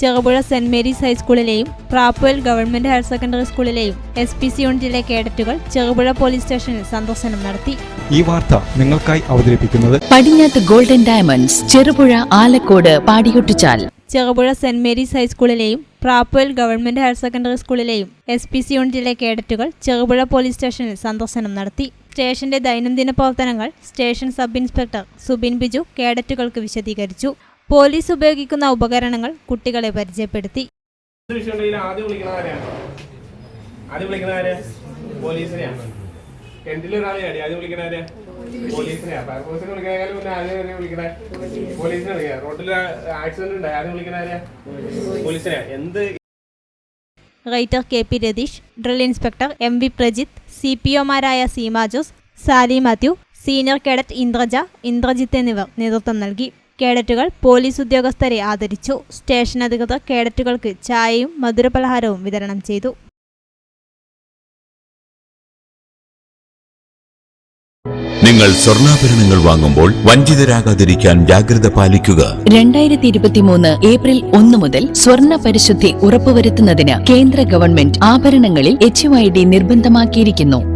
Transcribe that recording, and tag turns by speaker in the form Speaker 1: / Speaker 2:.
Speaker 1: Cherupuzha saint Mary's ഹൈസ്കൂളിലെയും Prapoil government higher secondary സ്കൂളിലെയും S P C യൂണിറ്റിലെ കേഡറ്റുകൾ ചെറുപുഴ പോലീസ് സ്റ്റേഷനിൽ സന്ദർശനം നടത്തി.
Speaker 2: ഈ വാർത്ത നിങ്ങൾക്കായി അവതരിപ്പിക്കുന്നത്
Speaker 3: Padinjath golden diamonds Cherupuzha Alakode Padiyottuchal.
Speaker 1: Cherupuzha saint Mary's ഹൈസ്കൂളിലെയും Prapoil government higher secondary സ്കൂളിലെയും എസ് പി സി യൂണിറ്റിലെ കേഡറ്റുകൾ ചെറുപുഴ പോലീസ് സ്റ്റേഷനിൽ സന്ദർശനം നടത്തി. സ്റ്റേഷന്റെ ദൈനംദിന പ്രവർത്തനങ്ങൾ station sub inspector Subin Biju കേഡറ്റുകൾക്ക് വിശദീകരിച്ചു. പോലീസ് ഉപയോഗിക്കുന്ന ഉപകരണങ്ങൾ കുട്ടികളെ പരിചയപ്പെടുത്തി. Writer K P Ratheesh drill inspector M V Prajith C P ഒമാരായ Seema Jose Sally Mathew senior cadet Indraja Indrajith എന്നിവർ നേതൃത്വം നൽകി. കേഡറ്റുകൾ പോലീസ് ഉദ്യോഗസ്ഥരെ ആദരിച്ചു. സ്റ്റേഷൻ അധികൃതർ കേഡറ്റുകൾക്ക് ചായയും മധുരപലഹാരവും വിതരണം ചെയ്തു.
Speaker 4: നിങ്ങൾ സ്വർണാഭരണങ്ങൾ വാങ്ങുമ്പോൾ വഞ്ചിതരാകാതിരിക്കാൻ ജാഗ്രത പാലിക്കുക.
Speaker 3: രണ്ടായിരത്തി ഇരുപത്തിമൂന്ന് ഏപ്രിൽ ഒന്ന് മുതൽ സ്വർണ പരിശുദ്ധി ഉറപ്പുവരുത്തുന്നതിന് കേന്ദ്ര ഗവൺമെന്റ് ആഭരണങ്ങളിൽ എച്ച് ഐ ഡി നിർബന്ധമാക്കിയിരിക്കുന്നു.